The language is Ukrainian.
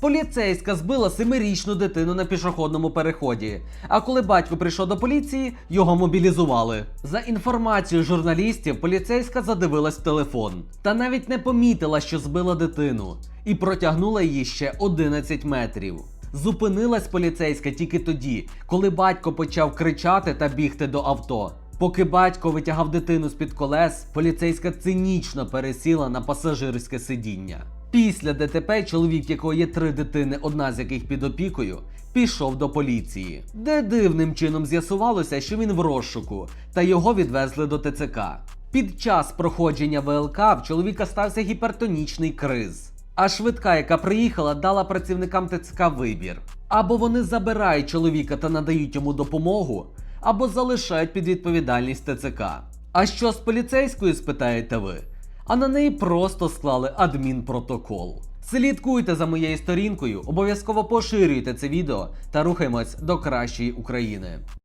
Поліцейська збила семирічну дитину на пішохідному переході. А коли батько прийшов до поліції, його мобілізували. За інформацією журналістів, поліцейська задивилась в телефон та навіть не помітила, що збила дитину, і протягнула її ще 11 метрів. Зупинилась поліцейська тільки тоді, коли батько почав кричати та бігти до авто. Поки батько витягав дитину з-під колес, поліцейська цинічно пересіла на пасажирське сидіння. Після ДТП чоловік, якого є три дитини, одна з яких під опікою, пішов до поліції, де дивним чином з'ясувалося, що він в розшуку, та його відвезли до ТЦК. Під час проходження ВЛК в чоловіка стався гіпертонічний криз. А швидка, яка приїхала, дала працівникам ТЦК вибір: або вони забирають чоловіка та надають йому допомогу, або залишають під відповідальність ТЦК. А що з поліцейською, спитаєте ви? А на неї просто склали адмінпротокол. Слідкуйте за моєю сторінкою, обов'язково поширюйте це відео та рухаємось до кращої України.